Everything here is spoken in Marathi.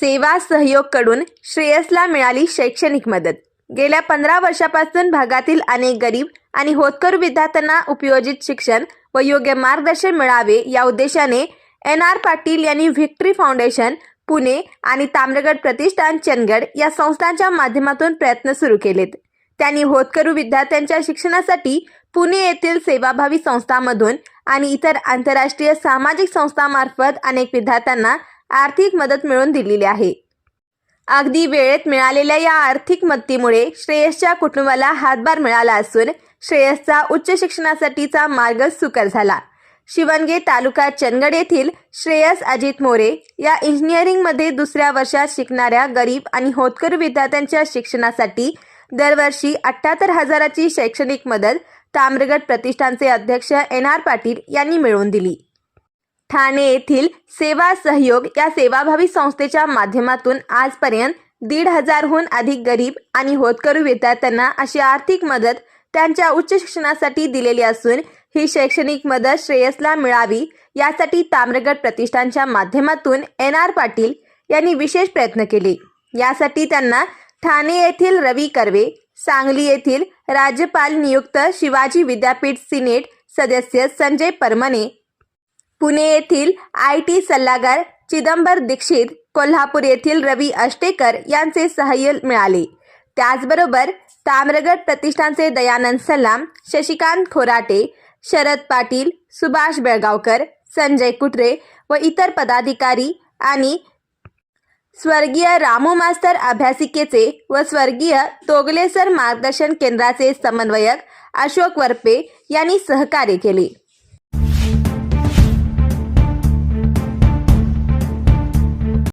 सेवा सहयोगकडून श्रेयसला मिळाली शैक्षणिक मदत. गेल्या पंधरा वर्षापासून भागातील अनेक गरीब आणि होतकरू विद्यार्थ्यांना उपयोजित शिक्षण व योग्य मार्गदर्शन मिळावे या उद्देशाने एन आर पाटील यांनी व्हिक्टरी फाउंडेशन पुणे आणि ताम्रगड प्रतिष्ठान चंदगड या संस्थांच्या माध्यमातून प्रयत्न सुरू केलेत. त्यांनी होतकरू विद्यार्थ्यांच्या शिक्षणासाठी पुणे येथील सेवाभावी संस्थांमधून आणि इतर आंतरराष्ट्रीय सामाजिक संस्थांमार्फत अनेक विद्यार्थ्यांना आर्थिक मदत मिळवून दिलेली आहे. अगदी वेळेत मिळालेल्या या आर्थिक मदतीमुळे श्रेयसच्या कुटुंबाला हातभार मिळाला असून श्रेयसचा उच्च शिक्षणासाठीचा मार्ग सुकर झाला. शिवणगे तालुका चंदगड येथील श्रेयस अजित मोरे या इंजिनिअरिंगमध्ये दुसऱ्या वर्षात शिकणाऱ्या गरीब आणि होतकरू विद्यार्थ्यांच्या शिक्षणासाठी दरवर्षी अठ्ठ्याहत्तर हजाराची शैक्षणिक मदत ताम्रगड प्रतिष्ठानचे अध्यक्ष एन आर पाटील यांनी मिळवून दिली. ठाणे येथील सेवा सहयोग या सेवाभावी संस्थेच्या माध्यमातून आजपर्यंत दीड हजारहून अधिक गरीब आणि होतकरू विद्यार्थ्यांना अशी आर्थिक मदत त्यांच्या उच्च शिक्षणासाठी दिलेली असून ही शैक्षणिक मदत श्रेयसला मिळावी यासाठी ताम्रगड प्रतिष्ठानच्या माध्यमातून एन आर पाटील यांनी विशेष प्रयत्न केले. यासाठी त्यांना ठाणे येथील रवी कर्वे सांगली येथील राज्यपाल नियुक्त शिवाजी विद्यापीठ सिनेट सदस्य संजय परमने पुणे येथील आय टी सल्लागार चिदंबर दीक्षित कोल्हापूर येथील रवी अष्टेकर यांचे सहाय्य मिळाले. त्याचबरोबर ताम्रगड प्रतिष्ठानचे दयानंद सलाम शशिकांत खोराटे शरद पाटील सुभाष बेळगावकर संजय कुटरे व इतर पदाधिकारी आणि स्वर्गीय रामू मास्तर अभ्यासिकेचे व स्वर्गीय तोगलेसर मार्गदर्शन केंद्राचे समन्वयक अशोक वरपे यांनी सहकार्य केले.